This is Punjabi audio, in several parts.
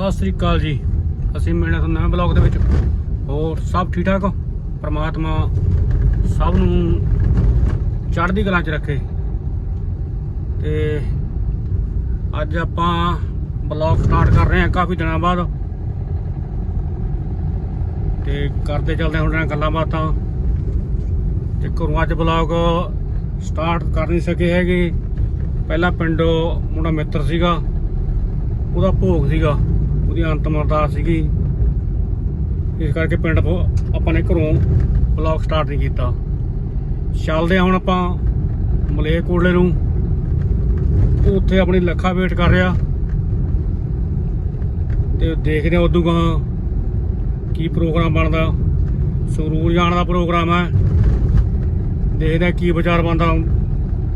ਸਤਿ ਸ੍ਰੀ ਅਕਾਲ ਜੀ। ਅਸੀਂ ਮਿਲਣਾ ਤੁਹਾਨੂੰ ਨਵੇਂ ਬਲੌਗ ਦੇ ਵਿੱਚ। ਹੋਰ ਸਭ ਠੀਕ ਠਾਕ ਪ੍ਰਮਾਤਮਾ ਸਭ ਨੂੰ ਚੜ੍ਹਦੀ ਕਲਾ 'ਚ ਰੱਖੇ। ਤੇ ਅੱਜ ਆਪਾਂ ਬਲੌਗ ਸਟਾਰਟ ਕਰ ਰਹੇ ਹਾਂ ਕਾਫੀ ਦਿਨਾਂ ਬਾਅਦ। ਤੇ ਕਰਦੇ ਚੱਲਦੇ ਹੁਣ ਨਾਲ ਗੱਲਾਂ ਬਾਤਾਂ। ਤੇ ਘਰੋਂ ਅੱਜ ਬਲੌਗ ਸਟਾਰਟ ਕਰ ਨਹੀਂ ਸਕੇ ਹੈਗੇ। ਪਹਿਲਾ ਪਿੰਡੋਂ ਮੁੰਡਾ ਮਿੱਤਰ ਸੀਗਾ। ਉਹਦਾ ਭੋਗ ਸੀਗਾ। ਉਹਦੀ ਅੰਤਮ ਅਰਦਾਸ ਸੀਗੀ। ਇਸ ਕਰਕੇ ਪਿੰਡ ਤੋਂ ਆਪਾਂ ਨੇ ਘਰੋਂ ਬਲੌਗ ਸਟਾਰਟ ਨਹੀਂ ਕੀਤਾ। ਚੱਲਦੇ ਹਾਂ ਹੁਣ ਆਪਾਂ ਮਲੇਕੋਟਲੇ ਨੂੰ। ਤੇ ਉੱਥੇ ਆਪਣੀ ਲੱਖਾ ਵੇਟ ਕਰ ਰਿਹਾ। ਤੇ ਦੇਖਦੇ ਹਾਂ ਉਦੋਂ ਗਾਂ ਕੀ ਪ੍ਰੋਗਰਾਮ ਬਣਦਾ। ਸੰਗਰੂਰ ਜਾਣ ਦਾ ਪ੍ਰੋਗਰਾਮ ਹੈ। ਦੇਖਦੇ ਹਾਂ ਕੀ ਵਿਚਾਰ ਬਣਦਾ।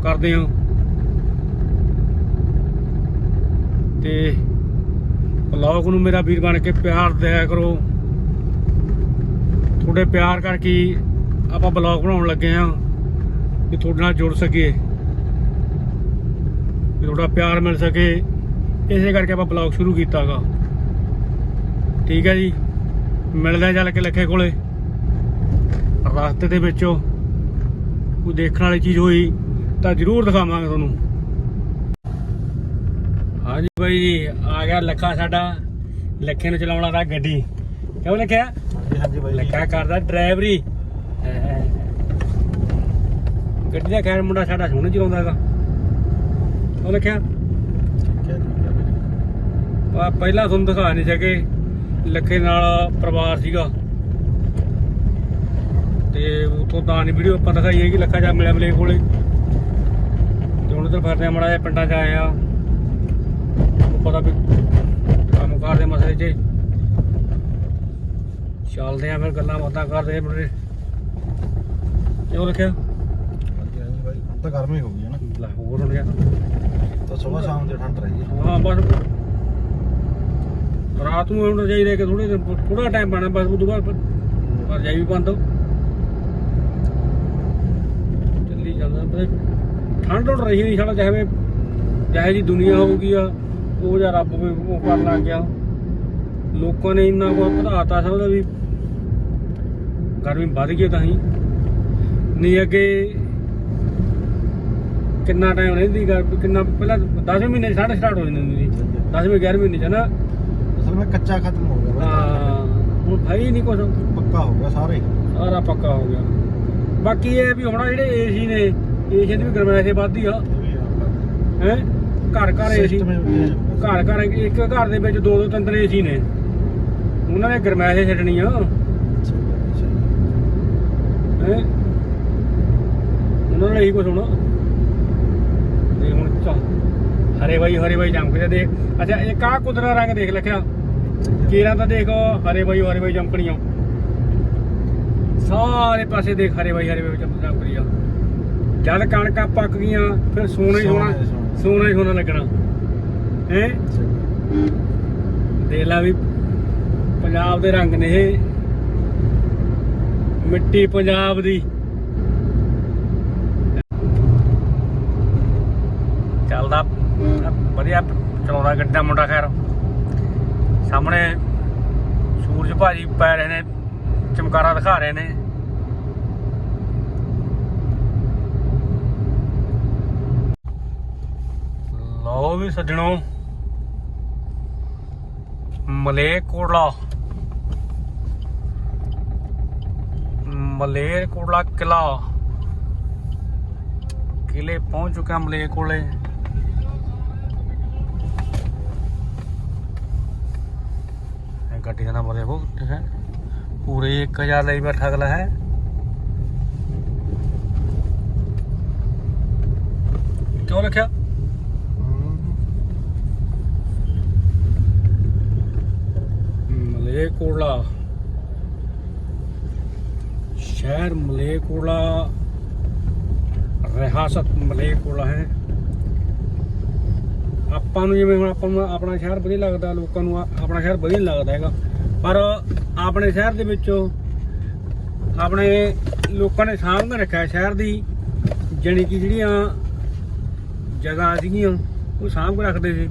ਕਰਦੇ ਹਾਂ। ਤੇ ਬਲੌਗ ਨੂੰ ਮੇਰਾ ਵੀਰ ਬਣ ਕੇ ਪਿਆਰ ਦਿਆ ਕਰੋ। ਤੁਹਾਡੇ ਪਿਆਰ ਕਰਕੇ ਆਪਾਂ ਬਲੌਗ ਬਣਾਉਣ ਲੱਗੇ ਆ ਕਿ ਤੁਹਾਡੇ ਨਾਲ ਜੁੜ ਸਕੀਏ। ਕਿ ਤੁਹਾਡਾ ਪਿਆਰ ਮਿਲ ਸਕੇ। ਇਸੇ ਕਰਕੇ ਆਪਾਂ ਬਲੌਗ ਸ਼ੁਰੂ ਕੀਤਾਗਾ। ਠੀਕ ਹੈ ਜੀ। ਮਿਲਦੇ ਚੱਲ ਕੇ ਲੱਖੇ ਕੋਲੇ। ਰਸਤੇ ਦੇ ਵਿੱਚੋਂ ਕੋਈ ਦੇਖਣ ਵਾਲੀ ਚੀਜ਼ ਹੋਈ ਤਾਂ ਜ਼ਰੂਰ ਦਿਖਾਵਾਂਗੇ ਤੁਹਾਨੂੰ। ਹਾਂਜੀ ਬਾਈ ਜੀ ਆ ਗਿਆ ਲੱਖਾ ਸਾਡਾ ਲੱਖੇ ਨੂੰ ਚਲਾਉਣ ਵਾਲਾ ਗੱਡੀ। ਕਿਉਂ ਲਿਖਿਆ? ਹਾਂਜੀ ਹਾਂਜੀ ਬਾਈ ਲੱਖਾ ਕਰਦਾ ਡਰਾਈਵਰੀ। ਗੱਡੀ ਦਾ ਖੈਰ ਮੁੰਡਾ ਸਾਡਾ ਸੋਹਣਾ ਚਲਾਉਂਦਾ ਹੈਗਾ। ਉਹ ਲਿਖਿਆ? ਆ ਪਹਿਲਾਂ ਤੁਹਾਨੂੰ ਦਿਖਾ ਨਹੀਂ ਸਕੇ ਲੱਖੇ ਨਾਲ ਪਰਿਵਾਰ ਸੀਗਾ। ਤੇ ਉਥੋਂ ਤਾਂ ਨਹੀਂ ਵੀਡੀਓ ਆਪਾਂ ਦਿਖਾਈ ਹੈ ਕਿ ਲੱਖਾ ਜਾ ਮਿਲਿਆ ਮਲੇ ਕੋਲੇ। ਤੇ ਹੁਣ ਉਧਰ ਫਿਰਦੇ ਮੜਾ ਜਿਹਾ ਪਿੰਡਾਂ 'ਚ ਆਏ ਆ। ਉਹ ਪਤਾ ਵੀ ਕੰਮ ਕਾਰ ਦੇ ਮਸਲੇ 'ਚ ਚੱਲਦੇ ਆ ਫਿਰ ਗੱਲਾਂ ਬਾਤਾਂ ਕਰਦੇ ਆ ਬੜੇ ਕਿਉਂ ਰੱਖਿਆ? ਬਾਈ ਹੁਣ ਤਾਂ ਗਰਮੀ ਹੋ ਗਈ ਹੈ ਨਾ। ਲੈ ਹੋਰ ਹੋ ਗਿਆ ਤਾਂ ਸਵੇਰ ਸ਼ਾਮ ਦੇ ਠੰਡ ਰਹੀ ਹੈ। ਹਾਂ ਬਸ। ਰਾਤ ਨੂੰ ਹੁਣ ਰਜਾਈ ਲੈ ਕੇ ਥੋੜੇ ਥੋੜਾ ਟਾਈਮ ਪਾਣਾ ਬਸ ਉਦੋਂ ਬਾਅਦ ਫਿਰ ਰਜਾਈ ਵੀ ਬੰਦ ਚੱਲੀ ਜਾਂਦਾ। ਪਰ ਠੰਡ ਉੱਡ ਰਹੀ ਨਹੀਂ ਸਾਡਾ ਚਾਹੇ ਚਾਹੇ ਜੀ ਦੁਨੀਆ ਹੋਊਗੀ ਆ। ਉਹ ਜਾਂ ਰੱਬ ਵੀ ਉਹ ਕਰਨ ਲੱਗ ਗਿਆ। ਲੋਕਾਂ ਨੇ ਇੰਨਾ ਕੋ ਵਧਾਤਾ ਸਮਝਦਾ ਵੀ। ਗਰਮੀ ਵੱਧ ਗਈ ਤਾਂ ਹੀ। ਨਹੀਂ ਅੱਗੇ ਕਿੰਨਾ ਟਾਈਮ ਰਹਿੰਦੀ ਗਰਮੀ ਕਿੰਨਾ ਪਹਿਲਾਂ 10 ਮਹੀਨੇ ਸਾਢੇ ਸਟਾਰਟ ਹੋ ਜਾਂਦੀ ਹੁੰਦੀ ਸੀ। 10ਵੇਂ 11ਵੇਂ ਮਹੀਨੇ ਚ ਨਾ। ਅਸਲ ਵਿੱਚ ਕੱਚਾ ਖਤਮ ਹੋ ਗਿਆ ਹਾਂ ਹੁਣ ਭਾਈ ਨਹੀਂ ਕੁਛ। ਪੱਕਾ ਹੋ ਗਿਆ ਸਾਰੇ ਸਾਰਾ ਪੱਕਾ ਹੋ ਗਿਆ। ਬਾਕੀ ਇਹ ਵੀ ਹੁਣ ਜਿਹੜੇ ਏਸੀ ਨੇ ਏਸੀ ਦੀ ਵੀ ਗਰਮੈਸ਼ ਵੱਧਦੀ ਆ। ਹੈ? ਘਰ ਘਰ ਏਸੀ ਘਰ ਘਰ ਇੱਕ ਘਰ ਦੇ ਵਿੱਚ ਦੋ ਦੋ ਤਿੰਨ ਤਿੰਨ ਏਸੀ ਨੇ। ਉਹਨਾਂ ਨੇ ਗਰਮੈਸ਼ ਛੱਡਣੀ ਆ ਹੈ? ਉਹਨਾਂ ਨੇ ਇਹੀ ਕੁਝ ਹੋਣਾ। ਤੇ ਹੁਣ ਚੱਲ। ਹਰੇ ਬਾਈ ਹਰੇ ਬਾਈ ਚਮਕਦੇ ਦੇਖ। ਅੱਛਾ ਇਹ ਕਾ ਕੁਦਰਾ ਰੰਗ ਦੇਖ ਲਿਖਿਆ। ਕੀਰਾਂ ਤਾਂ ਦੇਖੋ ਹਰੇ ਬਾਈ ਹਰੇ ਬਾਈ ਚਮਕਣੀਆਂ ਸਾਰੇ ਪਾਸੇ ਦੇਖ ਹਰੇ ਬਾਈ ਹਰੇ ਬਾਈ ਚਮਕ ਚਮਕਦੀ ਆ। ਜਦ ਕਣਕਾਂ ਪੱਕ ਗਈਆਂ ਫਿਰ ਸੋਨਾ ਹੀ ਸੋਨਾ ਸੋਨਾ ਹੀ ਸੋਨਾ। ਸੋਨਾ ਹੀ ਸੋਨਾ ਲੱਗਣਾ। ਹੈ। ਦੇਖ ਲਾ ਵੀ ਪੰਜਾਬ ਦੇ ਰੰਗ ਨੇ ਇਹ। ਮਿੱਟੀ ਪੰਜਾਬ ਦੀ। ਚੱਲਦਾ। ਵਧੀਆ ਚਲਾਉਂਦਾ ਗੱਡਾ ਮੁੰਡਾ ਖੈਰ। ਸਾਹਮਣੇ ਸੂਰਜ ਭਾਜੀ ਪੈ ਰਹੇ ਨੇ, ਚਮਕਾਰਾ ਦਿਖਾ ਰਹੇ ਨੇ। ਲਓ ਵੀ ਸੱਜਣੋ। ਮਲੇਕੋਟਲਾ ਮਲੇਰਕੋਟਲਾ ਕਿਲਾ ਕਿਲੇ ਪਹੁੰਚ ਚੁੱਕਾ ਮਲੇਰਕੋਲੇ ਗੱਡੀ ਦਾ ਨੰਬਰ ਦੇਖੋ ਠੀਕ ਹੈ। ਪੂਰੇ 1000 ਲਈ ਬੈਠਾ ਅਗਲਾ ਹੈ ਕਿਉਂ ਲਿਖਿਆ ਮਲੇਕੋਟਲਾ। ਸ਼ਹਿਰ ਮਲੇਕੋਟਲਾ, ਰਿਹਾਸਤ ਮਲੇਕੋਟਲਾ ਹੈ। ਆਪਾਂ ਨੂੰ ਜਿਵੇਂ ਹੁਣ ਆਪਾਂ ਨੂੰ ਆਪਣਾ ਸ਼ਹਿਰ ਵਧੀਆ ਲੱਗਦਾ, ਲੋਕਾਂ ਨੂੰ ਆਪਣਾ ਸ਼ਹਿਰ ਵਧੀਆ ਨਹੀਂ ਲੱਗਦਾ ਹੈਗਾ। ਪਰ ਆਪਣੇ ਸ਼ਹਿਰ ਦੇ ਵਿੱਚੋਂ ਆਪਣੇ ਲੋਕਾਂ ਨੇ ਸਾਂਭ ਕੇ ਰੱਖਿਆ ਸ਼ਹਿਰ ਦੀ, ਜਾਣੀ ਕਿ ਜਿਹੜੀਆਂ ਜਗ੍ਹਾ ਸੀਗੀਆਂ, ਉਹ ਸਾਂਭ ਕੇ ਰੱਖਦੇ ਸੀ।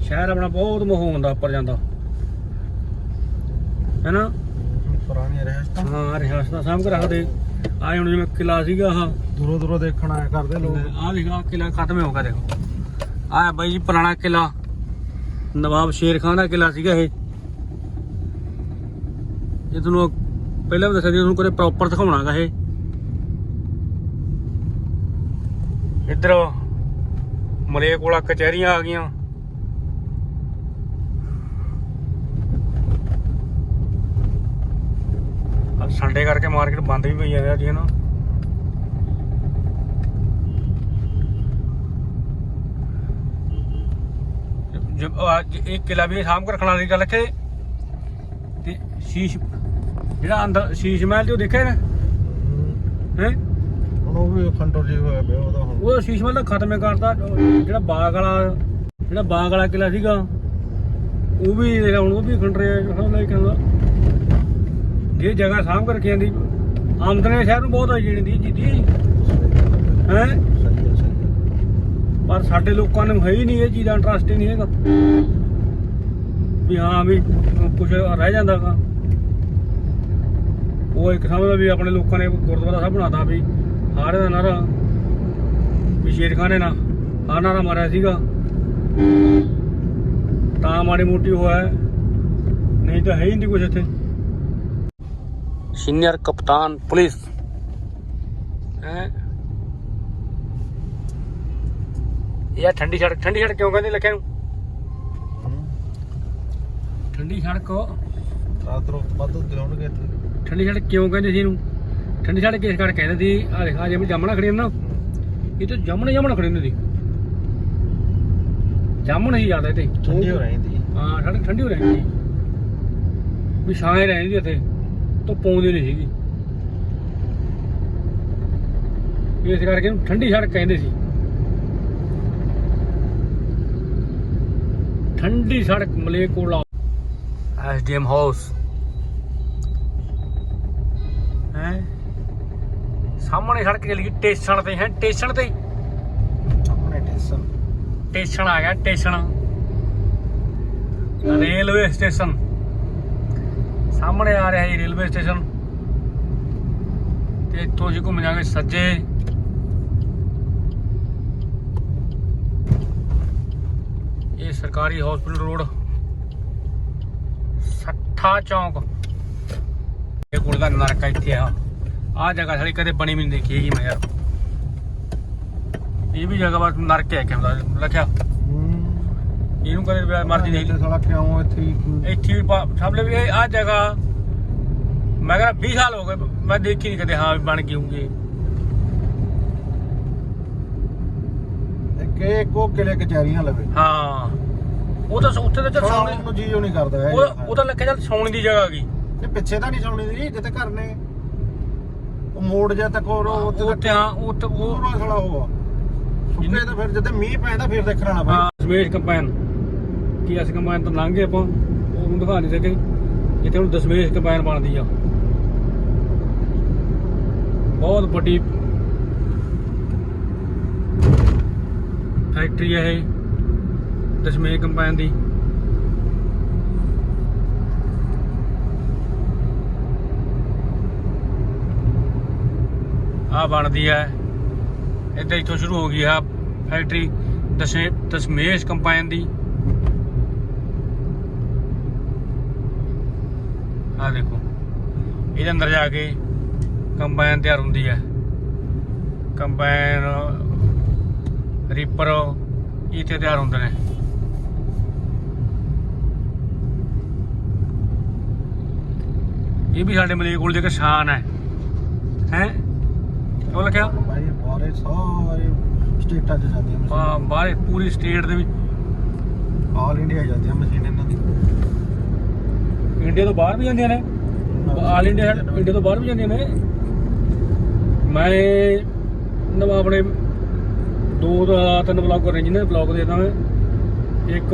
ਸ਼ਹਿਰ ਆਪਣਾ ਬਹੁਤ ਮੋਹ ਹੁੰਦਾ, ਉੱਪਰ ਜਾਂਦਾ। ਹੈਨਾ? ਪੁਰਾਣੀ ਹਾਂ ਰਿਹਾਸਤ ਦਾ ਸਾਂਭ ਕੇ ਰੱਖਦੇ। ਆ ਹੁਣ ਜਿਵੇਂ ਕਿਲਾ ਸੀਗਾ ਆਹ। ਦੂਰੋਂ ਦੂਰੋਂ ਦੇਖਣ ਆਇਆ ਕਰਦੇ ਲੋਕ। ਆਹ ਦੇਖੋ ਕਿਲਾ ਖਤਮ ਹੋ ਗਿਆ ਦੇਖੋ। ਆਹ ਬਾਈ ਜੀ ਪੁਰਾਣਾ ਕਿਲਾ। ਨਵਾਬ ਸ਼ੇਰ ਖਾਨ ਦਾ ਕਿਲਾ ਸੀਗਾ ਇਹ। ਇਹ ਤੁਹਾਨੂੰ ਪਹਿਲਾਂ ਵੀ ਦੱਸਿਆ ਸੀ ਤੁਹਾਨੂੰ ਕਦੇ ਪ੍ਰੋਪਰ ਦਿਖਾਉਣਾਗਾ ਇਹ। ਇੱਧਰ ਮਲੇਕੋਲਾ ਕਚਹਿਰੀਆਂ ਆ ਗਈਆਂ। ਸੰਡੇ ਕਰਕੇ ਮਾਰਕੀਟ ਬੰਦ ਵੀ ਪਈ ਆ ਜੀ ਨਾ ਜਬ ਅੱਜ ਇੱਕ ਕਿਲਾ ਵੀ ਸਾਂਭ ਕੇ ਰੱਖਣਾ ਦੀ ਗੱਲ ਕਿ ਤੇ ਸ਼ੀਸ਼ ਜਿਹੜਾ ਅੰਦਰ ਸ਼ੀਸ਼ ਮਹਿਲ ਜੋ ਦੇਖਿਆ ਨਾ ਹੈ? ਉਹ ਵੀ ਖੰਡਰ ਜੀ ਹੋਇਆ ਪਿਆ ਉਹਦਾ ਹੁਣ। ਉਹ ਸ਼ੀਸ਼ ਮਹਿਲ ਤਾਂ ਖਤਮ ਹੀ ਕਰਤਾ। ਜਿਹੜਾ ਬਾਗ ਵਾਲਾ ਜਿਹੜਾ ਬਾਗ ਵਾਲਾ ਕਿਲਾ ਸੀਗਾ ਉਹ ਵੀ ਹੁਣ ਉਹ ਵੀ ਖੰਡਰੇ ਹੁਣ ਲੈ ਕਹਿੰਦਾ। ਜੇ ਜਗ੍ਹਾ ਸਾਂਭ ਕੇ ਰੱਖੀ ਜਾਂਦੀ, ਆਮਦਨੀ ਸ਼ਹਿਰ ਨੂੰ ਬਹੁਤ ਆ ਜਿਹੜੀ ਦੀ ਜੀਦੀ ਹੈ? ਪਰ ਸਾਡੇ ਲੋਕਾਂ ਨੂੰ ਹੈ ਹੀ ਨਹੀਂ ਇਹ ਚੀਜ਼ ਦਾ ਇੰਟਰਸਟ ਹੀ ਨਹੀਂ ਹੈਗਾ। ਵੀ ਹਾਂ ਵੀ ਕੁਝ ਰਹਿ ਜਾਂਦਾਗਾ ਉਹ ਇੱਕ ਸਮਝਦਾ ਵੀ ਆਪਣੇ ਲੋਕਾਂ ਨੇ ਗੁਰਦੁਆਰਾ ਸਾਹਿਬ ਬਣਾਤਾ ਵੀ ਹਾਰੇ ਦਾ ਨਾਰਾ ਵੀ ਸ਼ੇਰ ਖਾਨ ਨੇ ਨਾ ਹਾਰ ਨਾਰਾ ਮਾਰਿਆ ਸੀਗਾ। ਤਾਂ ਮਾੜੀ ਮੋਟੀ ਹੋਇਆ ਹੈ। ਨਹੀਂ ਤਾਂ ਹੈ ਹੀ ਨਹੀਂ ਕੁਝ ਇੱਥੇ। ਸੀਨੀਅਰ ਕਪਤਾਨ ਪੁਲਿਸ। ਹੈ? ਇਹ ਠੰਡੀ ਸੜਕ। ਠੰਡੀ ਸੜਕ ਕਿਉਂ ਕਹਿੰਦੇ ਲੱਖਿਆ ਨੂੰ? ਠੰਡੀ ਸੜਕ ਰਾਤ ਨੂੰ ਵੱਧ ਇੱਥੇ। ਠੰਡੀ ਸੜਕ ਕਿਉਂ ਕਹਿੰਦੇ ਸੀ ਇਹਨੂੰ? ਠੰਡੀ ਸੜਕ ਇਸ ਕਰਕੇ ਕਹਿੰਦੇ ਸੀ? ਆ ਦੇਖਾ ਜਿਵੇਂ ਜਾਮਣਾ ਖੜੀ ਨਾ ਇਹ ਤਾਂ ਜਾਮਣੇ ਜਾਮਣਾ ਖੜੀ ਹੁੰਦੀ ਸੀ ਜਾਮਣ ਹੀ ਜ਼ਿਆਦਾ ਤੇ ਠੰਡੀ ਹੋ ਰਹਿੰਦੀ ਹਾਂ ਸੜਕ ਠੰਡੀ ਹੋ ਰਹੀ ਸੀ। ਵੀ ਛਾਂ ਰਹਿੰਦੀ ਇੱਥੇ। ਧੁੱਪ ਆਉਂਦੀ ਨਹੀਂ ਸੀਗੀ। ਇਸ ਕਰਕੇ ਇਹਨੂੰ ਠੰਡੀ ਸੜਕ ਕਹਿੰਦੇ ਸੀ। ਠੰਡੀ ਸੜਕ ਮਲੇਕੋਲਾ ਐਸਡੀਐਮ ਹਾਊਸ। ਹੈ? ਸਾਹਮਣੇ ਸੜਕ ਚਲੀ ਗਈ ਸਟੇਸ਼ਨ ਤੇ ਹੈ? ਸਟੇਸ਼ਨ ਤੇ ਸਾਹਮਣੇ ਟੇਸ਼ਨ ਸਟੇਸ਼ਨ ਆ ਗਿਆ ਸਟੇਸ਼ਨ ਰੇਲਵੇ ਸਟੇਸ਼ਨ। ਸਾਹਮਣੇ ਆ ਰਿਹਾ ਜੀ ਰੇਲਵੇ ਸਟੇਸ਼ਨ। ਤੇ ਇੱਥੋਂ ਅਸੀਂ ਘੁੰਮ ਜਾਵਾਂਗੇ ਸੱਜੇ। ਇਹ ਸਰਕਾਰੀ ਹਸਪੀਟਲ ਰੋਡ ਸੱਠਾ ਚੌਂਕ। ਇਹ ਕੋਲ ਦਾ ਨਰਕ ਆ ਇੱਥੇ ਆ। ਆ ਜਗ੍ਹਾ ਸਾਲੀ ਕਦੇ ਬਣੀ ਵੀ ਨਹੀਂ ਦੇਖੀ ਹੈਗੀ ਮੈਂ ਯਾਰ। ਇਹ ਵੀ ਜਗ੍ਹਾ ਬਸ ਨਰਕ ਹੈ ਕਿਉਂ ਦਾ ਲਿਖਿਆ ਇਹਨੂੰ ਕਦੇ ਮਰਜ਼ੀ ਲਈ। ਸਾਲਾ ਕਿਉਂ ਇੱਥੇ ਹੀ ਇੱਥੇ ਵੀ ਲਈ ਵੀ ਆ ਜਗ੍ਹਾ। ਮੈਂ ਕਹਿੰਦਾ 20 ਸਾਲ ਹੋ ਗਏ ਮੈਂ ਦੇਖੀ ਨਹੀਂ ਕਦੇ ਹਾਂ ਬਣ ਗਈ ਹੋਊਗੀ। ਇੱਕ ਕੋ ਕਿਲੇ ਕਚਹਿਰੀਆਂ ਲਵੇ। ਹਾਂ। ਉਹ ਤਾਂ ਉੱਥੇ ਤਾਂ ਚੱਲ ਸੌਣ ਨੂੰ ਜੀ ਉਹ ਨਹੀਂ ਕਰਦਾ ਉਹ ਉਹ ਤਾਂ ਲੱਗੇ ਚੱਲ ਸੌਣ ਦੀ ਜਗ੍ਹਾ ਗਈ ਇਹ ਪਿੱਛੇ ਤਾਂ ਨਹੀਂ ਸੌਣੀ ਦੀ ਜਿੱਥੇ ਘਰ ਨੇ। ਉਹ ਮੋੜ ਜਾ ਤੱਕ ਉਹ ਉੱਥੇ ਉੱਥੇ ਹਾਂ ਉੱਥੇ ਉਹ ਪੂਰਾ ਸਾਲਾ ਹੋਆ ਸੁੱਕੇ ਤਾਂ ਫਿਰ ਜਦੋਂ ਮੀਂਹ ਪੈਂਦਾ ਫਿਰ ਦੇਖਣਾ ਕੰਪੈਨ। ਕਿ ਅਸੀਂ ਕੰਪੈਨ ਤੋਂ ਲੰਘ ਗਏ ਆਪਾਂ, ਉਹਨੂੰ ਦਿਖਾ ਨਹੀਂ ਸਕੇ। ਇੱਥੇ ਹੁਣ ਦਸ਼ਮੇਸ਼ ਕੰਪੈਨ ਬਣਦੀ ਆ। ਬਹੁਤ ਵੱਡੀ ਫੈਕਟਰੀ ਹੈ ਇਹ, ਦਸ਼ਮੇਸ਼ ਕੰਪੈਨ ਦੀ। ਆ ਬਣਦੀ ਹੈ ਇੱਥੇ ਇੱਥੋਂ ਸ਼ੁਰੂ ਹੋ ਗਈ ਆ ਫੈਕਟਰੀ ਦਸ਼ੇ ਦਸ਼ਮੇਸ਼ ਕੰਪਾਈਨ ਦੀ। ਆ ਦੇਖੋ। ਇਹਦੇ ਅੰਦਰ ਜਾ ਕੇ ਕੰਬਾਈਨ ਤਿਆਰ ਹੁੰਦੀ ਹੈ ਕੰਬਾਈਨ ਰੀਪਰ ਇੱਥੇ ਤਿਆਰ ਹੁੰਦੇ ਨੇ। ਇਹ ਵੀ ਸਾਡੇ ਮਲੇਕੋਲ ਦੇ ਕਿਸਾਨ ਹੈ। ਹੈ? ਉਹ ਲਿਖਿਆ ਭਾਈ ਬਾਰੇ ਸਾਰੇ ਸਟੇਟਾਂ 'ਚ ਜਾਂਦੀਆਂ ਮਸ਼ੀਨਾਂ। ਬਾ- ਬਾਹਰ ਪੂਰੀ ਸਟੇਟ ਦੇ ਵਿੱਚ। ਆਲ ਇੰਡੀਆ ਜਾਂਦੀਆਂ ਮਸ਼ੀਨ ਇੰਡੀਆ ਤੋਂ ਬਾਹਰ ਵੀ ਜਾਂਦੀਆਂ ਨੇ। ਆਲ ਇੰਡੀਆ ਇੰਡੀਆ ਤੋਂ ਬਾਹਰ ਵੀ ਜਾਂਦੀਆਂ ਨੇ। ਮੈਂ ਨਵਾਂ ਆਪਣੇ ਦੋ ਦਾ, ਤਿੰਨ ਬਲੌਗ ਕਰ ਰਹੇ ਜਿਹਨਾਂ ਦੇ ਬਲੌਗ ਦੇਦਾ ਮੈਂ। ਇੱਕ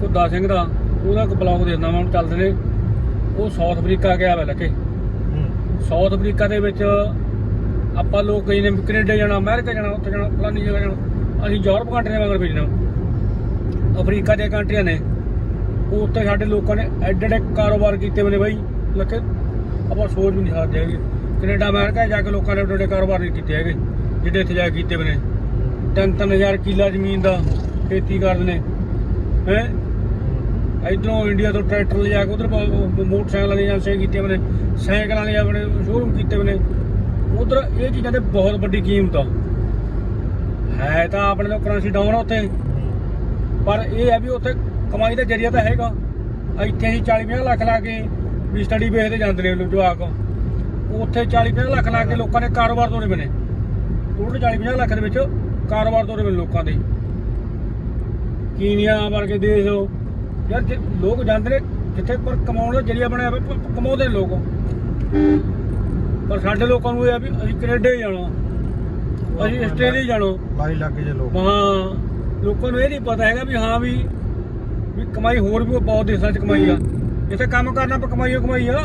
ਕੁੱਦਾ ਸਿੰਘ ਦਾ, ਉਹਦਾ ਇੱਕ ਬਲੌਗ ਦੇਦਾ ਮੈਂ, ਹੁਣ ਚੱਲਦੇ ਨੇ। ਉਹ ਸਾਊਥ ਅਫਰੀਕਾ ਗਿਆ ਵਾ ਲੱਗੇ। ਹੂੰ। ਸਾਊਥ ਅਫਰੀਕਾ ਦੇ ਵਿੱਚ ਆਪਾਂ ਲੋਕ ਕਈ ਨੇ ਕੈਨੇਡਾ ਜਾਣਾ ਅਮਰੀਕਾ ਜਾਣਾ, ਉੱਥੇ ਜਾਣਾ, ਫਲਾਨੀ ਜਗ੍ਹਾ ਜਾਣਾ। ਅਸੀਂ ਯੂਰਪ ਕੰਟਰੀ ਦੇ ਮਗਰ ਭੇਜਣਾ। ਅਫਰੀਕਾ ਦੀਆਂ ਕੰਟਰੀਆਂ ਨੇ। ਉਹ ਉੱਤੇ ਸਾਡੇ ਲੋਕਾਂ ਨੇ ਐਡੇ ਐਡੇ ਕਾਰੋਬਾਰ ਕੀਤੇ ਬਨੇ ਬਾਈ ਲੱਕੇ ਆਪਾਂ ਸੋਚ ਵੀ ਨਹੀਂ ਸਕਦੇ ਹੈਗੇ। ਕੈਨੇਡਾ, ਅਮਰੀਕਾ ਜਾ ਕੇ ਲੋਕਾਂ ਨੇ ਐਡੇ ਐਡੇ ਕਾਰੋਬਾਰ ਨਹੀਂ ਕੀਤੇ ਹੈਗੇ, ਜਿਹੜੇ ਇੱਥੇ ਜਾ ਕੇ ਕੀਤੇ ਬਨੇ ਤਿੰਨ ਤਿੰਨ ਹਜ਼ਾਰ ਕਿੱਲਾ ਜ਼ਮੀਨ ਦਾ ਖੇਤੀ ਕਰਦੇ ਨੇ ਹੈ? ਇਧਰੋਂ ਇੰਡੀਆ ਤੋਂ ਟਰੈਕਟਰ ਲਿਜਾ ਕੇ ਉਧਰ ਮੋਟਰਸਾਈਕਲਾਂ ਦੀਆਂ ਏਜੰਸੀਆਂ ਕੀਤੀਆਂ ਬਨੇ ਸਾਈਕਲਾਂ ਦੇ ਆਪਣੇ ਸ਼ੋਰੂਮ ਕੀਤੇ ਬਨੇ ਉਧਰ ਇਹ ਚੀਜ਼ਾਂ ਦੇ ਬਹੁਤ ਵੱਡੀ ਕੀਮਤ ਆ। ਹੈ ਤਾਂ ਆਪਣੇ ਤੋਂ ਕਰੰਸੀ ਡਾਊਨ ਆ ਉੱਥੇ। ਪਰ ਇਹ ਹੈ ਵੀ ਉੱਥੇ ਕਮਾਈ ਦਾ ਜਰੀਆ ਤਾਂ ਹੈਗਾ। ਇੱਥੇ ਅਸੀਂ 40 50 ਲੱਖ ਲਾ ਕੇ ਵੀ ਸਟੱਡੀ ਬੇਸ ਤੇ ਜਾਂਦੇ ਨੇ ਲੋਕ ਜਵਾਕ। ਉੱਥੇ 40 50 ਲੱਖ ਲਾ ਕੇ ਲੋਕਾਂ ਨੇ ਕਾਰੋਬਾਰ ਤੋੜੇ ਬਣੇ। ਟੋਟਲ 40 50 ਲੱਖ ਦੇ ਵਿੱਚ ਕਾਰੋਬਾਰ ਤੋੜੇ ਬਣੇ ਲੋਕਾਂ ਦੇ। ਕੀਨੀਆ ਵਰਗੇ ਦੇਸ਼ ਯਾਰ ਜੇ ਲੋਕ ਜਾਂਦੇ ਨੇ ਜਿੱਥੇ ਪਰ ਕਮਾਉਣ ਦਾ ਜਰੀਆ ਬਣਿਆ ਪ- ਕਮਾਉਂਦੇ ਨੇ ਲੋਕ। ਪਰ ਸਾਡੇ ਲੋਕਾਂ ਨੂੰ ਇਹ ਆ ਵੀ ਅਸੀਂ ਕੈਨੇਡਾ ਹੀ ਜਾਣਾ। ਅਸੀਂ ਆਸਟ੍ਰੇਲੀਆ ਜਾਣਾ। ਲਾਈ ਲੱਗ ਜੇ ਲੋਕ। ਹਾਂ। ਲੋਕਾਂ ਨੂੰ ਇਹ ਨਹੀਂ ਪਤਾ ਹੈਗਾ ਵੀ ਹਾਂ ਵੀ ਵੀ ਕਮਾਈ ਹੋਰ ਵੀ ਬਹੁਤ ਦੇਸ਼ਾਂ 'ਚ ਕਮਾਈ ਆ। ਇੱਥੇ ਕੰਮ ਕਰਨਾ ਪਰ ਕਮਾਈ ਓ ਕਮਾਈ ਆ।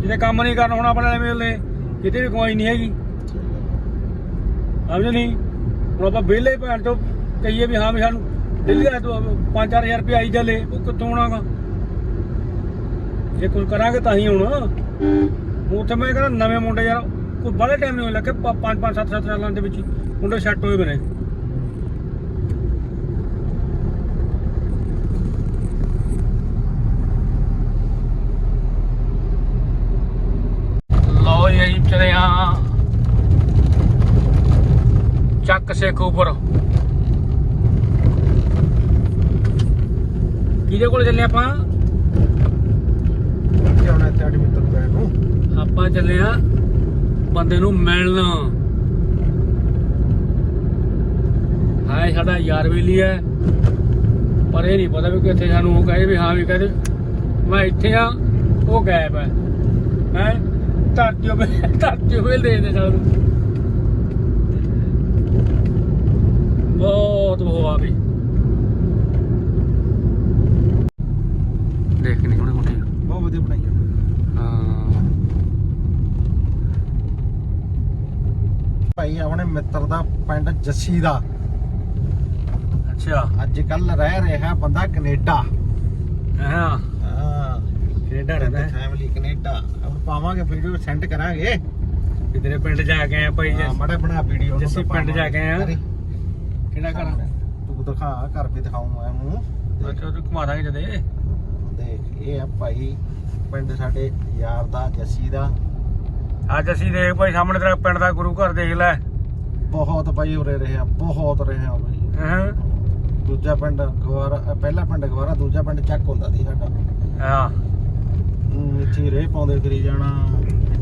ਜਿਹਦੇ ਕੰਮ ਨਹੀਂ ਕਰਨਾ ਹੁਣ ਆਪਣੇ ਐਵੇਂ ਵੇਲੇ ਕਿਤੇ ਵੀ ਕਮਾਈ ਨਹੀਂ ਹੈਗੀ। ਸਮਝ ਨਹੀਂ? ਹੁਣ ਆਪਾਂ ਵਿਹਲੇ ਭੈਣ ਤੋਂ ਕਹੀਏ ਵੀ ਹਾਂ ਵੀ ਸਾਨੂੰ ਦਿੱਲੀ ਦਾ 5-4000 ਰੁਪਏ ਆਈ ਜਾਲੇ ਉਹ ਕਿੱਥੋਂ ਆਉਣਾਗਾ? ਜੇ ਕੁਝ ਕਰਾਂਗੇ ਤਾਂ ਹੀ ਹੁਣ ਹੁਣ ਉੱਥੇ ਮੈਂ ਕਹਿੰਦਾ ਨਵੇਂ ਮੁੰਡੇ ਯਾਰ, ਕੋਈ ਬੜੇ ਟਾਈਮ ਨਹੀਂ ਹੋਇਆ ਲੱਗੇ 5-5 7-7 ਸਾਲਾਂ ਦੇ ਵਿੱਚ ਮੁੰਡੇ ਸੈੱਟ ਹੋਏ ਬਣੇ ਲਓ ਜੀ ਅਸੀਂ ਚਲੇ ਆ ਚੱਕ ਸੇਖੂਪੁਰ ਕਿਹਦੇ ਕੋਲ ਚੱਲੇ ਆਪਾਂ? ਕਿ ਹੁਣ ਇੱਥੇ ਸਾਡੇ ਮਿੱਤਰ ਬੈਣ ਨੂੰ? ਆਪਾਂ ਚੱਲੇ ਆ ਬੰਦੇ ਨੂੰ ਮਿਲਣ। ਹਾਂ ਸਾਡਾ ਯਾਰ ਵੇਲੀ ਹੈ ਪਰ ਇਹ ਨਹੀਂ ਪਤਾ ਵੀ ਕਿੱਥੇ ਸਾਨੂੰ ਉਹ ਕਹੇ ਵੀ ਹਾਂ ਵੀ ਕਹਦੇ ਮੈਂ ਇੱਥੇ ਆ ਉਹ ਗਾਇਬ ਹੈ ਹੈ? ਧਰਤੀ ਉਹ ਧਰਤੀ ਉਹ ਦੇ ਦੇ ਸਾਨੂੰ। ਬਹੁਤ ਆ ਵੀ। ਦੇਖ ਨਹੀਂ ਹੁਣੇ ਹੁਣੇ ਬਹੁਤ ਵਧੀਆ ਬਣਾਈ ਆ। ਹਾਂ। ਭਾਈ ਆਪਣੇ ਮਿੱਤਰ ਦਾ ਪਿੰਡ ਜੱਸੀ ਦਾ। ਅੱਛਾ। ਅੱਜ ਕੱਲ ਰਹਿ ਰਿਹਾ ਬੰਦਾ ਕੈਨੇਡਾ। ਹਾਂ। ਹਾਂ। ਕੈਨੇਡਾ ਰਹਿੰਦਾ। ਹੈ ਫੈਮਿਲੀ ਕੈਨੇਡਾ। ਹੁਣ ਪਾਵਾਂਗੇ ਵੀਡੀਓ ਸੈਂਡ ਕਰਾਂਗੇ। ਤੇਰੇ ਪਿੰਡ ਜਾ ਕੇ ਆਏ ਭਾਈ ਹਾਂ, ਜੀ ਮਾੜਾ ਬਣਾ ਵੀਡੀਓ ਜੱਸੀ ਪਿੰਡ ਜਾ ਕੇ ਆਏ। ਕਿਹੜਾ ਘਰ? ਤੂੰ ਦਿਖਾ ਘਰ ਵੀ ਦਿਖਾਉਂ ਮੈਂ ਨੂੰ ਅੱਛਾ ਤੂੰ ਘੁਮਾ ਦਾਂਗੇ ਜਦੇ ਦੇਖ ਇਹ ਆ ਭਾਈ ਪਿੰਡ ਸਾਡੇ ਯਾਰ ਦਾ ਜੱਸੀ ਦਾ। ਅੱਜ ਅਸੀਂ ਦੇਖ ਭਾਈ ਸਾਹਮਣੇ ਤੇਰਾ ਪਿੰਡ ਦਾ ਗੁਰੂ ਘਰ ਦੇਖ ਲੈ। ਬਹੁਤ ਬਾਈ ਉਰੇ ਰਹੇ ਆ ਬਹੁਤ ਰਹੇ ਆ ਹਾਂ? ਦੂਜਾ ਪਿੰਡ ਗਵਾਰਾ ਅ, ਪਹਿਲਾ ਪਿੰਡ ਗਵਾਰਾ ਦੂਜਾ ਪਿੰਡ ਚੱਕ ਹੁੰਦਾ ਸੀ ਸਾਡਾ। ਹਾਂ। ਇੱਥੇ ਰੇਹ ਪਾਉਂਦੇ ਫਿਰੀ ਜਾਣਾ।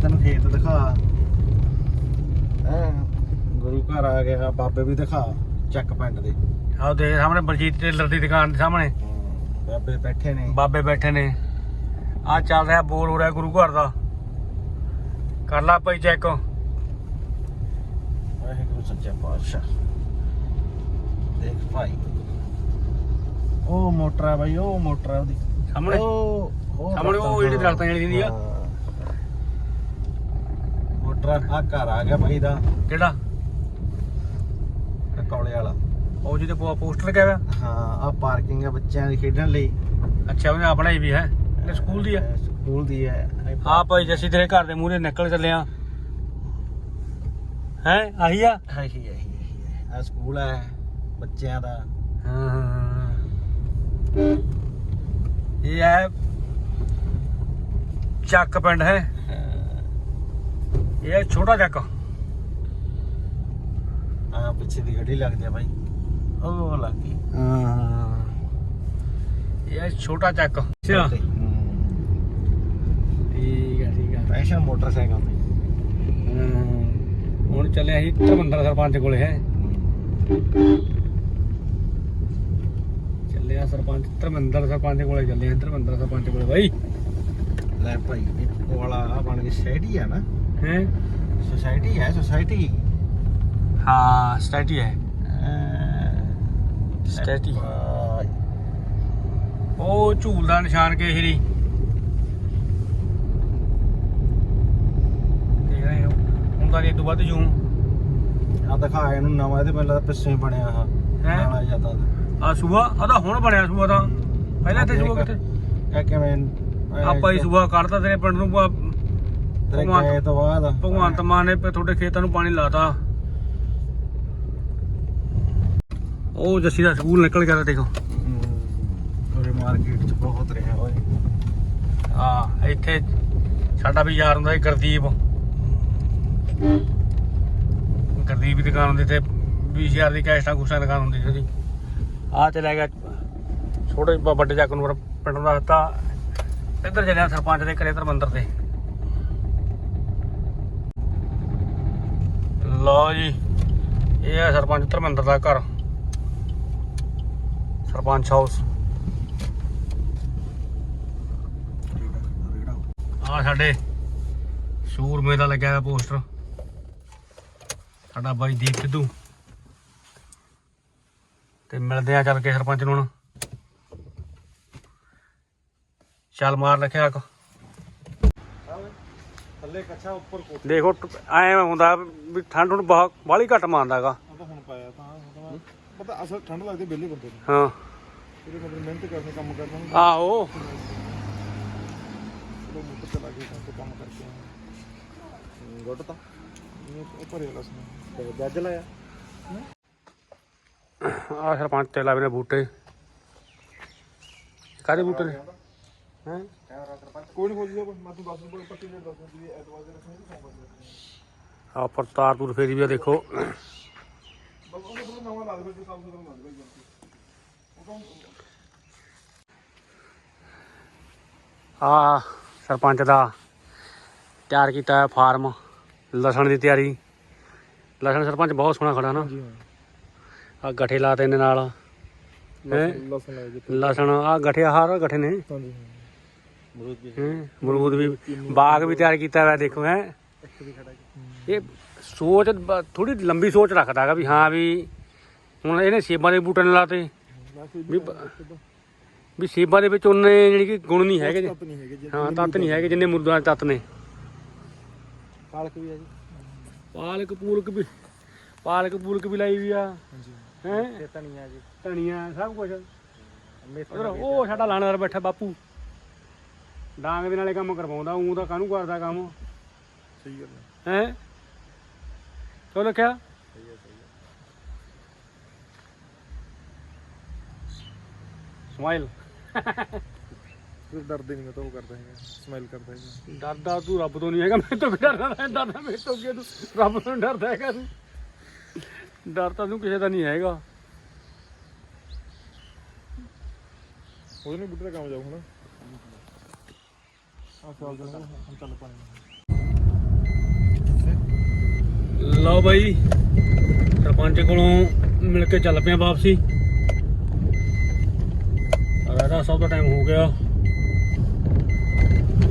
ਤੈਨੂੰ ਖੇਤ ਦਿਖਾ। ਹੈਂ ਗੁਰੂ ਘਰ ਆ ਗਿਆ ਬਾਬੇ ਵੀ ਦਿਖਾ। ਚੱਕ ਪਿੰਡ ਦੇ। ਆਹ ਦੇਖ ਸਾਹਮਣੇ ਬਲਜੀਤ ਟੇਲਰ ਦੀ ਦੁਕਾਨ ਦੇ ਸਾਹਮਣੇ। ਬਾਬੇ ਬੈਠੇ ਨੇ। ਬਾਬੇ ਬੈਠੇ ਨੇ। ਆ ਚੱਲ ਰਿਹਾ ਬੋਰ ਹੋ ਰਿਹਾ ਗੁਰੂ ਘਰ ਦਾ। ਕਰ ਲਾ ਭਾਈ ਚੈੱਕ ਵਾਹਿਗੁਰੂ ਸੱਚਾ ਪਾਤਸ਼ਾਹ। ਦੇਖ ਭਾਈ। ਉਹ ਮੋਟਰ ਆ ਬਾਈ ਉਹ ਮੋਟਰ ਆ ਉਹਦੀ। ਸਾਹਮਣੇ। ਉਹ ਉਹ ਸਾਹਮਣੇ ਉਹ ਜਿਹੜੀ ਦਰਖਤਾਂ ਜਿਹੜੀ ਦਿੰਦੀ ਆ। ਹਾਂ। ਮੋਟਰ ਆ ਘਰ ਆ ਗਿਆ ਬਾਈ ਦਾ। ਕਿਹੜਾ? ਕੌਲੇ ਵਾਲਾ। ਉਹ ਜਿਹਦੇ ਪੋ ਪੋਸਟਰ ਲੱਗਿਆ ਹੋਇਆ ਹਾਂ ਆ ਪਾਰਕਿੰਗ ਹੈ ਬੱਚਿਆਂ ਦੀ ਖੇਡਣ ਲਈ। ਅੱਛਾ ਉਹਨੇ ਆਪਣਾ ਹੀ ਵੀ ਹੈ। ਇਹ ਸਕੂਲ ਦੀ ਹੈ ਸਕੂਲ ਦੀ ਹੈ ਆ ਭਾਈ ਜੱਸੀ ਤੇਰੇ ਘਰ ਦੇ ਮੂਹਰੇ ਨਿਕਲ ਚੱਲੇ ਆ। ਹੈ ਆਹੀ ਆ? ਹੈ ਹੀ ਹੈ ਆ ਸਕੂਲ ਹੈ ਬੱਚਿਆਂ ਦਾ। ਹਾਂ। ਇਹ ਹੈ ਚੱਕ ਪਿੰਡ ਹੈ। ਇਹ ਛੋਟਾ ਚੱਕ। ਪਿੱਛੇ ਦੀ ਗੱਡੀ ਲੱਗਦੀ ਆ ਬਾਈ। ਉਹ ਲੱਗ ਗਈ। ਹਾਂ। ਇਹ ਛੋਟਾ ਚੱਕ। ਅੱਛਾ। ਠੀਕ ਹੈ। ਠੀਕ ਹੈ ਸਪੈਸ਼ਲ ਮੋਟਰਸਾਈਕਲ ਤੇ। ਹਾਂ। ਹੁਣ ਚੱਲੇ ਅਸੀਂ ਧਰਮੰਦਰ ਸਰਪੰਚ ਕੋਲੇ ਹੈ। ਚੱਲੇ ਆ ਸਰਪੰਚ ਧਰਮੰਦਰ ਸਰਪੰਚ ਕੋਲੇ ਚੱਲੇ ਆ ਧਰਮੰਦਰ ਸਰਪੰਚ ਕੋਲੇ ਬਾਈ। ਲੈ ਭਾਈ ਇਹ ਕੋਲਾ ਆ ਬਣ ਗਈ ਸੋਸਾਇਟੀ ਆ ਨਾ। ਹੈ। ਸੋਸਾਇਟੀ ਹੈ ਸੋਸਾਇਟੀ ਹਾਂ ਸਟੈਟੀ ਹੈ। ਸਟੈਟੀ। ਉਹ ਝੂਲ ਦਾ ਨਿਸ਼ਾਨ ਕੇਸਰੀ ਦੇਖ ਰਹੇ ਹੋ। ਹੁਣ ਤਾਂ ਇਹ ਤੋਂ ਵੱਧ ਜੂਮ ਆ ਦਿਖਾ ਇਹਨੂੰ ਨਵਾਂ ਇਹਦੇ ਪਹਿਲਾਂ ਤਾਂ ਪਿੱਛੇ ਹੀ ਬਣਿਆ ਆ ਹੈਂ? ਨਾਲਾ ਜ਼ਿਆਦਾ ਆ ਸੂਆ ਆ ਤਾਂ ਹੁਣ ਬਣਿਆ ਸੂਆ ਤਾਂ। ਪਹਿਲਾਂ ਤੇ ਸੂਆ ਕਿੱਥੇ? ਇਹ ਕਿਵੇਂ ਆਪਾਂ ਹੀ ਸੂਆ ਤੇਰੇ ਪਿੰਡ ਨੂੰ ਤੇਰੇ ਗਏ ਤੋਂ ਬਾਅਦ? ਨੇ ਤੁਹਾਡੇ ਖੇਤਾਂ ਨੂੰ ਪਾਣੀ ਲਾਤਾ। ਉਹ ਜੱਸੀ ਦਾ ਸਕੂਲ ਨਿਕਲ ਗਿਆ ਤਾਂ ਦੇਖੋ। ਉਹਰੇ ਮਾਰਕੀਟ ਚ ਬਹੁਤ ਰਿਹਾ ਓਏ। ਆ ਇੱਥੇ ਸਾਡਾ ਵੀ ਯਾਰ ਹੁੰਦਾ ਸੀ ਗੁਰਦੀਪ। ਗੁਰਦੀਪ ਦੀ ਦੁਕਾਨ ਹੁੰਦੀ ਤੇ 20000 ਦੀ ਕੈਸ਼ਟਾਂ ਕੁਸ਼ਾਂ ਦੁਕਾਨ ਹੁੰਦੀ ਸੀ ਉਹਦੀ। ਆ ਤੇ ਲੈ ਗਿਆ ਛੋਟੇ ਵੱਡੇ ਚੱਕ ਨੂੰ ਪਿੰਡ ਦਾ ਦਿੱਤਾ ਇੱਧਰ ਚੱਲਿਆ ਸਰਪੰਚ ਦੇ ਘਰੇ ਧਰਮੰਦਰ ਤੇ ਲਓ ਜੀ ਇਹ ਹੈ ਸਰਪੰਚ ਧਰਮੰਦਰ ਦਾ ਘਰ। ਸਰਪੰਚ ਹਾਊਸ। ਆ ਸਾਡੇ ਸੂਰਮੇ ਦਾ ਲੱਗਿਆ ਹੋਇਆ ਪੋਸਟਰ। ਸਾਡਾ ਬਾਈ ਦੀਪ ਸਿੱਧੂ। ਤੇ ਮਿਲਦੇ ਆ ਚੱਲ ਕੇ ਸਰਪੰਚ ਨੂੰ ਹੁਣ। ਚੱਲ ਮਾਰ ਰੱਖਿਆ ਕ ਥੱਲੇ ਕੱਛਾ ਉੱਪਰ ਕੋਟ ਦੇਖੋ ਐ ਹੁੰਦਾ ਵੀ ਠੰਡ ਹੁਣ ਬਹੁਤ ਬਾਹਲੀ ਘੱਟ ਮੰਨਦਾਗਾ ਆ ਤਾਂ ਹੁਣ ਪਾਇਆ ਤਾਂ ਹੁਣ ਤਾਂ ਪਤਾ ਅਸਲ ਠੰਡ ਲੱਗਦੀ ਬੇਲੇ ਬੰਦੇ ਨੂੰ। ਹਾਂ। ਇਹਦੇ ਮਤਲਬ ਮਿਹਨਤ ਕਰਨੀ ਕੰਮ ਕਰਨਾ ਆਹੋ। ਚਲੋ ਮੁੱਕ ਤੇ ਲੱਗੇ ਕੰਮ ਤੇ ਕੰਮ ਕਰਕੇ ਆਏ ਗੁੱਟ ਤਾਂ। ਇਹ ਉੱਪਰ ਹੀ ਲਸਣ ਤੇ ਗੱਜ ਲਾਇਆ? ਆ ਸਰਪੰਚ ਤੇ ਲਾਵੇ ਨੇ ਬੂਟੇ। ਕਾਹਦੇ ਬੂਟੇ ਨੇ? ਹੈ? ਕੋਈ ਨਹੀਂ ਖੋਜੀ ਮੈਂ ਤੂੰ ਦੱਸ ਦੂੰ ਪੱਟੀ ਦੇ ਦੱਸ ਦੂੰ ਐਤਵਾਰ ਦੇ ਸੌਂਪਾ ਆ ਪਰ ਤਾਰ ਤੂਰ ਫੇਰੀ ਵੀ ਆ ਦੇਖੋ। ਬਸ ਉਹਨੇ ਥੋੜਾ ਨਵਾਂ ਲਾ ਦੇ ਫਿਰ ਸਾਫ਼ ਸੁਥਰਾ ਲਾ ਦੇ ਭਾਈ ਆ ਸਰਪੰਚ ਦਾ ਤਿਆਰ ਕੀਤਾ ਹੈ ਫਾਰਮ ਲਸਣ ਦੀ ਤਿਆਰੀ। ਲਸਣ ਸਰਪੰਚ ਬਹੁਤ ਸੋਹਣਾ ਖੜਾ ਨਾ। ਆ ਗਠੇ ਲਾਤੇ ਨੇ ਨਾਲ। ਹੈਂ? ਲਸਣ ਲਾਇਆ ਜੀ ਲਸਣ ਆ ਗਠੇ ਹਾਰ ਗਠੇ ਨੇ। ਹਾਂਜੀ ਮਰੂਦ ਵੀ ਹੈਂ? ਅਮਰੂਦ ਵੀ ਬਾਗ ਵੀ ਤਿਆਰ ਕੀਤਾ ਹੋਇਆ ਦੇਖੋ ਹੈ? ਇਹ ਸੋਚ ਥੋੜੀ ਲੰਬੀ ਸੋਚ ਰੱਖਦਾ ਹੈਗਾ ਵੀ ਹਾਂ ਵੀ ਹੁਣ ਇਹਨੇ ਸੇਬਾਂ ਦੇ ਬੂਟੇ ਨੇ ਲਾਤੇ। ਵੀ ਸੇਬਾਂ ਦੇ ਵਿੱਚ ਉਹਨੇ ਜਿਹੜੀ ਕਿ ਗੁਣ ਨਹੀਂ ਹੈਗੇ ਜੀ। ਹਾਂ ਤੱਤ ਨਹੀਂ ਹੈਗੇ ਜਿੰਨੇ ਮੁਰਦਾਂ ਦੇ ਤੱਤ ਨੇ। ਪਾਲਕ ਵੀ ਆ ਜੀ। ਪਾਲਕ ਪੂਲਕ ਵੀ ਪਾਲਕ ਪੂਲਕ ਵੀ ਲਾਈ ਵੀ ਆ। ਹੈ? ਇਹ ਤਾਂ ਨਹੀਂ ਆ ਜੀ। ਧਨੀਆ ਸਭ ਕੁਝ ਉਹ ਸਾਡਾ ਲਾਣੇਦਾਰ ਬੈਠਾ ਬਾਪੂ। ਡਾਂਗ ਦੇ ਨਾਲੇ ਕੰਮ ਕਰਵਾਉਂਦਾ ਉਹ ਤਾਂ ਕਾਹਨੂੰ ਕਰਦਾ ਕੰਮ। ਸਹੀ ਗੱਲ ਹੈ ਹੈ? ਕਿਉਂ ਲਿਖਿਆ ਸਹੀ ਹੈ ਸਹੀ ਹੈ ਸਮਾਈਲ ਫਿਰ ਡਰਦੇ ਨਹੀਂ ਮੈਂ ਤਾਂ ਉਹ ਕਰਦਾ ਹੈਗਾ ਸਮਾਈਲ ਕਰਦਾ ਹੈਗਾ ਡਰਦਾ ਤੂੰ ਰੱਬ ਤੋਂ ਨਹੀਂ ਹੈਗਾ ਮੈਂ ਤੋਂ ਡਰਦਾ ਮੈਂ ਡਰਦਾ ਮੇਰੇ ਤੋਂ ਕੀ ਤੂੰ। ਰੱਬ ਤੋਂ ਡਰਦਾ ਹੈਗਾ ਤੂੰ। ਡਰ ਤਾਂ ਤੂੰ ਕਿਸੇ ਦਾ ਨਹੀਂ ਹੈਗਾ। ਉਹਦੇ ਨੇ ਬੁੱਢੇ ਦਾ ਕੰਮ ਜਾਊ ਹੁਣ। ਆ ਚੱਲ ਜਾਣਾ ਹੁਣ ਚੱਲ ਪਾਣੀ ਲਓ ਬਾਈ, ਸਰਪੰਚ ਕੋਲੋਂ ਮਿਲ ਕੇ ਚੱਲ ਪਿਆ ਵਾਪਸੀ। ਰਾਦਾ ਸਭ ਦਾ ਟਾਈਮ ਹੋ ਗਿਆ।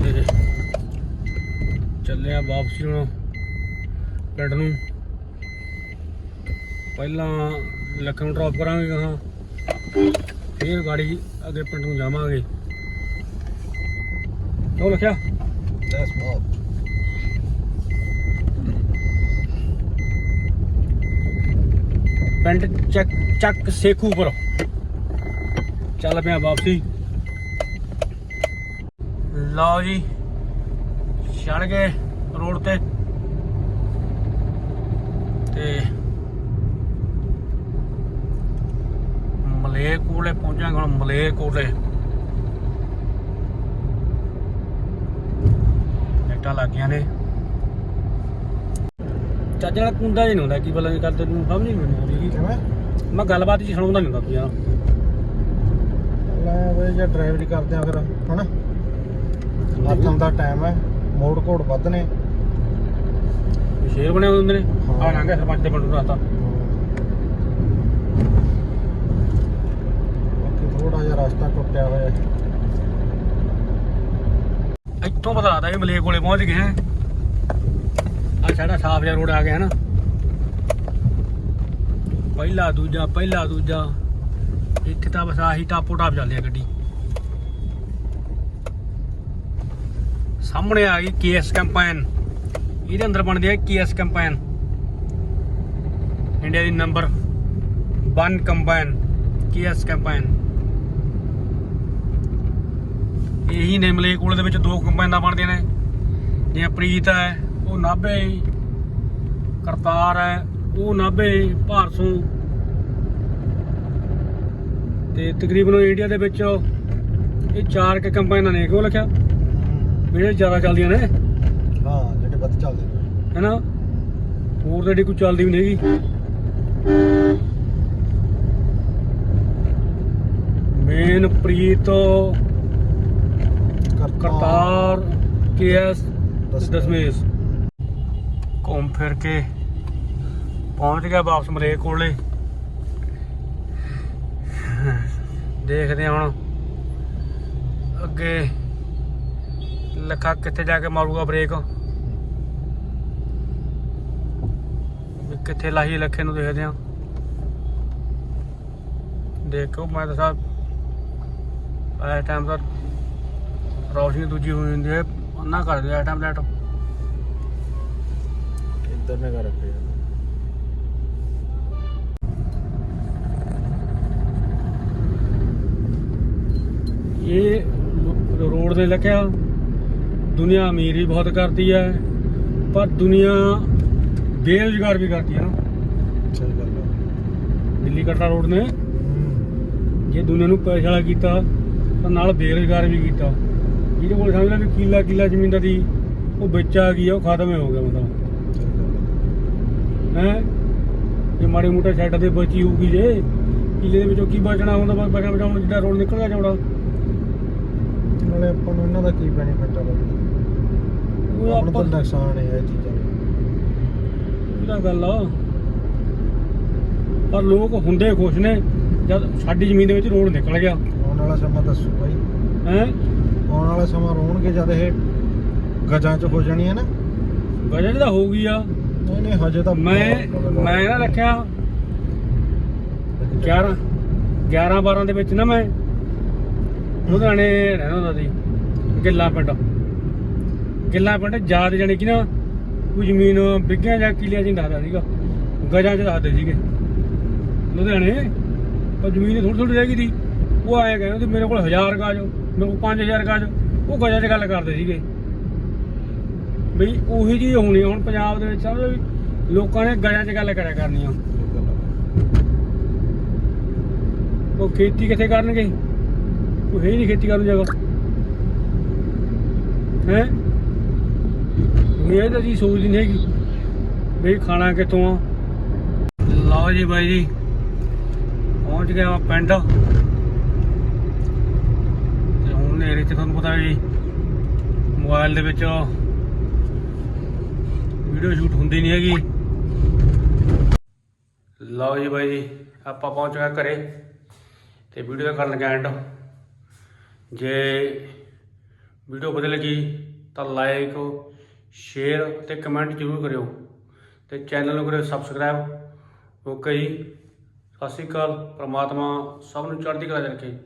ਤੇ ਚੱਲਿਆ ਵਾਪਸੀ ਹੁਣ ਪਿੰਡ ਨੂੰ। ਪਹਿਲਾਂ ਲੱਖਾਂ ਨੂੰ ਡ੍ਰੌਪ ਕਰਾਂਗੇ ਕਹਾਂ ਫੇਰ ਗਾੜੀ ਅੱਗੇ ਪਿੰਡ ਨੂੰ ਜਾਵਾਂਗੇ। ਉਹ ਲਿਖਿਆ ਦੈਟਸ ਮੋਰ ਪਿੰਡ ਚੱਕ ਚੱਕ ਸੇਖੂਪੁਰ। ਚੱਲ ਪਿਆ ਵਾਪਸੀ। ਲਓ ਜੀ ਚੜ ਗਏ ਰੋਡ ਤੇ। ਤੇ ਮਲੇ ਕੋਲੇ ਪਹੁੰਚਾਂਗੇ ਹੁਣ ਮਲੇ ਕੋਲੇ ਇੱਟਾਂ ਲੱਗੀਆਂ ਨੇ। ਚੱਜ ਨਾਲ ਕੁੰਡਾ ਨਹੀਂ ਹੁੰਦਾ ਕੀ ਬਲਾ ਨਹੀਂ ਕਰਦੇ ਤੈਨੂੰ ਸਮਝ ਨਹੀਂ ਮੈਨੂੰ ਆਉਂਦੀ ਕਿਵੇਂ? ਮੈਂ ਗੱਲਬਾਤ ਹੀ ਸੁਣਾਉਂਦਾ ਨਹੀਂ ਹੁੰਦਾ ਤੂੰ ਯਾਰ ਲੈ ਵੇ ਜੇ ਡਰਾਈਵਰੀ ਕਰਦੇ ਆ ਫਿਰ ਹਨਾ? ਹੱਥਾਂ ਦਾ ਟਾਈਮ ਹੈ ਮੋੜ ਕੋੜ ਵੱਧ ਨੇ ਸ਼ੇਰ ਬਣੇ ਹੁੰਦੇ ਨੇ? ਹਾਂ। ਆ ਲੰਘਿਆ ਸਰਪੰਚ ਦੇ ਨੂੰ ਰਸਤਾ ਬਾਕੀ ਥੋੜਾ ਜਿਹਾ ਰਸਤਾ ਟੁੱਟਿਆ ਹੋਇਆ ਹੈ। ਇੱਥੋਂ ਪਤਾ ਲੱਗਦਾ ਇਹ ਮਲੇ ਕੋਲੇ ਪਹੁੰਚ ਗਏ। ਹੈ ਆ ਸਾਡਾ ਸਾਫ਼ ਜਿਹਾ ਰੋਡ ਆ ਗਿਆ ਹੈ ਨਾ। ਪਹਿਲਾ, ਦੂਜਾ ਪਹਿਲਾ, ਦੂਜਾ। ਇੱਥੇ ਤਾਂ ਬਸ ਆਹੀ ਟਾਪੋ ਟਾਪ ਚੱਲਦੀ ਆ ਗੱਡੀ। ਸਾਹਮਣੇ ਆ ਗਈ ਕੇਐਸ ਕੰਪਾਈਨ। ਇਹਦੇ ਅੰਦਰ ਬਣਦੀ ਹੈ ਕੇਐਸ ਕੰਪਾਈਨ। ਇੰਡੀਆ ਦੀ ਨੰਬਰ 1 ਕੰਪਾਈਨ, ਕੇਐਸ ਕੰਪਾਈਨ। ਇਹੀ ਨੇ ਮਲੇਕੋਲੇ ਦੇ ਵਿੱਚ ਦੋ ਕੰਬਾਈਨਾਂ ਬਣਦੀਆਂ ਨੇ। ਜਿਵੇਂ ਪ੍ਰੀਤ ਹੈ ਉਹ ਨਾਭੇ ਕਰਤਾਰ ਹੈ ਉਹ ਨਾਭੇ ਭਾਰਸੋਂ। ਤੇ ਤਕਰੀਬਨ ਇੰਡੀਆ ਦੇ ਵਿੱਚ ਇਹ ਚਾਰ ਕੇ ਕੰਬਾਈਨਾਂ ਨੇ ਕਿਉਂ ਲਿਖਿਆ? ਜਿਹੜੇ ਜ਼ਿਆਦਾ ਚੱਲਦੀਆਂ ਨੇ। ਹਾਂ ਜਿਹੜੇ ਵੱਧ ਚੱਲਦੇ ਨੇ। ਹੈਨਾ? ਹੋਰ ਏਡੀ ਕੋਈ ਚੱਲਦੀ ਵੀ ਨਹੀਂ ਹੈਗੀ। ਮੇਨ ਪ੍ਰੀਤ ਕਰਤਾਰ। ਕੇਐਸ ਦਸਮੇਸ਼। ਘੁੰਮ ਫਿਰ ਕੇ ਪਹੁੰਚ ਗਿਆ ਵਾਪਸ ਮਲੇ ਕੋਲੇ। ਦੇਖਦੇ ਹਾਂ ਹੁਣ ਅੱਗੇ ਲੱਖਾ ਕਿੱਥੇ ਜਾ ਕੇ ਮਾਰੂਗਾ ਬ੍ਰੇਕ। ਕਿੱਥੇ ਲਾਹੀ ਲੱਖੇ ਨੂੰ ਦੇਖਦੇ ਹਾਂ। ਦੇਖੋ, ਮੈਂ ਤਾਂ ਸਾਹਿਬ ਆਇਆ ਟਾਈਮ ਦਾ ਰੌਸ਼ਨੀ ਦੂਜੀ ਹੋਈ ਹੁੰਦੀ ਹੈ ਉਹਨਾਂ ਕਰ ਦਿਆ ਟਾਈਮ ਲਾਈਟ ਰੱਖੇ ਆ। ਇਹ ਲੋ- ਰੋਡ ਦੇ ਲੱਗਿਆ ਦੁਨੀਆ ਅਮੀਰ ਵੀ ਬਹੁਤ ਕਰਦੀ ਹੈ ਪਰ ਦੁਨੀਆ ਬੇਰੁਜ਼ਗਾਰ ਵੀ ਕਰਦੀ ਹੈ ਨਾ। ਸਹੀ ਗੱਲ ਦਿੱਲੀ ਕਟਰਾ ਰੋਡ ਨੇ। ਹੂੰ। ਜੇ ਦੁਨੀਆ ਨੂੰ ਪੈਸੇ ਵਾਲਾ ਕੀਤਾ ਤਾਂ ਨਾਲ ਬੇਰੁਜ਼ਗਾਰ ਵੀ ਕੀਤਾ। ਜਿਹਦੇ ਕੋਲ ਸਮਝ ਲੈ ਵੀ ਕਿੱਲਾ ਕਿੱਲਾ ਜ਼ਮੀਨ ਦਾ ਦੀ ਉਹ ਵਿੱਚ ਆ ਗਈ ਉਹ ਖਤਮ ਹੀ ਹੋ ਗਿਆ ਆ। ਹੈ? ਜੇ ਮਾੜੇ ਮੋਟੇ ਸਾਈਡਾਂ ਤੇ ਬਚੀ ਹੋਊਗੀ ਜੇ ਕਿੱਲੇ ਦੇ ਵਿੱਚੋਂ ਕੀ ਬਚਣਾ ਹੁੰਦਾ ਬਸ ਬਚਾ ਬਚਾਉਣ ਜਿੱਦਾਂ ਰੋਡ ਨਿਕਲ ਗਿਆ ਚੌੜਾ। ਨਾਲੇ ਆਪਾਂ ਨੂੰ ਇਹਨਾਂ ਦਾ ਕੀ ਬੈਨੀਫਿਟ ਆ ਬਾਈ? ਉਹ ਆਪਾਂ ਤਾਂ ਨੁਕਸਾਨ ਹੈ ਇਹ ਚੀਜ਼ਾਂ ਦਾ। ਉਹਦਾ ਗੱਲ ਆ। ਪਰ ਲੋਕ ਹੁੰਦੇ ਖੁਸ਼ ਨੇ ਜਦ ਸਾਡੀ ਜ਼ਮੀਨ ਦੇ ਵਿੱਚ ਰੋਡ ਨਿਕਲ ਗਿਆ। ਆਉਣ ਵਾਲਾ ਸਮਾਂ ਦੱਸੂ ਬਾਈ। ਹੈ? ਆਉਣ ਵਾਲਾ ਸਮਾਂ ਰੋਣਗੇ ਜਦ ਇਹ ਗਜਾਂ ਚ ਹੋ ਜਾਣੀ ਹੈ ਨਾ। ਗਜਾ ਤਾਂ ਹੋ ਗਈ ਆ। ਨਹੀਂ ਨਹੀਂ ਹਜੇ ਤਾਂ ਮੈਂ ਮੈਂ ਨਾ ਰੱਖਿਆ। 11 11 12 ਦੇ ਵਿੱਚ ਨਾ ਮੈਂ। ਲੁਧਿਆਣੇ ਰਹਿੰਦਾ ਹੁੰਦਾ ਸੀ ਗਿੱਲਾ ਪਿੰਡ। ਗਿੱਲਾ ਪਿੰਡ ਜਾਦ ਜਾਣੀ ਕਿ ਨਾ ਕੋਈ ਜ਼ਮੀਨ ਵਿਗਿਆ ਜਾਂ ਕਿਲਿਆਂ ਨਹੀਂ ਦੱਸਦਾ ਸੀਗਾ। ਗਜਾਂ ਚ ਦੱਸਦੇ ਸੀਗੇ। ਲੁਧਿਆਣੇ। ਪਰ ਜ਼ਮੀਨ ਥੋੜੀ ਥੋੜੀ ਰਹਿ ਗਈ ਸੀ। ਉਹ ਆਏ ਕਹਿੰਦੇ ਮੇਰੇ ਕੋਲ 1000 ਗਾਜ ਮੇਰੇ ਕੋਲ 5000 ਗਾਜ। ਉਹ ਗਜਾਂ 'ਚ ਗੱਲ ਕਰਦੇ ਸੀਗੇ। ਬਈ ਉਹੀ ਜੀ ਹੋਣੀ ਹੁਣ ਪੰਜਾਬ ਦੇ ਵਿੱਚ ਸਮਝ ਵੀ ਲੋਕਾਂ ਨੇ ਗਲਿਆਂ 'ਚ ਗੱਲ ਕਰਿਆ ਕਰਨੀ ਆ। ਉਹ ਖੇਤੀ ਕਿੱਥੇ ਕਰਨਗੇ? ਕੋਈ ਹੈ ਨਹੀਂ ਖੇਤੀ ਕਰਨ ਜਗ੍ਹਾ। ਹੈ? ਇਹ ਤਾਂ ਜੀ ਸੋਚਦੀ ਨਹੀਂ ਹੈਗੀ ਬਈ ਖਾਣਾ ਕਿੱਥੋਂ ਆ। ਲਓ ਜੀ ਬਾਈ ਜੀ, ਪਹੁੰਚ ਗਿਆ ਵਾ ਪਿੰਡ। ਤੇ ਹੁਣ ਨੇਰੇ ਚ ਤੁਹਾਨੂੰ ਪਤਾ ਜੀ ਮੋਬਾਈਲ ਦੇ ਵਿੱਚ ਵੀਡੀਓ ਸ਼ੂਟ ਹੁੰਦੀ ਨਹੀਂ ਹੈਗੀ। ਲਓ ਜੀ ਬਾਈ ਜੀ, ਆਪਾਂ ਪਹੁੰਚ ਗਏ ਘਰੇ ਤੇ ਵੀਡੀਓ ਦਾ ਕਰਨ ਲੱਗਾ ਐਂਡ ਜੇ ਵੀਡੀਓ ਵਧੀਆ ਲੱਗੀ ਤਾਂ ਲਾਈਕ ਸ਼ੇਅਰ ਤੇ ਕਮੈਂਟ ਜ਼ਰੂਰ ਕਰਿਓ ਤੇ ਚੈਨਲ ਨੂੰ ਕਰਿਓ ਸਬਸਕ੍ਰਾਈਬ ਓਕੇ ਜੀ, ਸਤਿ ਸ਼੍ਰੀ ਅਕਾਲ, ਪ੍ਰਮਾਤਮਾ ਸਭ ਨੂੰ ਚੜ੍ਹਦੀ ਕਲਾ ਰੱਖੇ।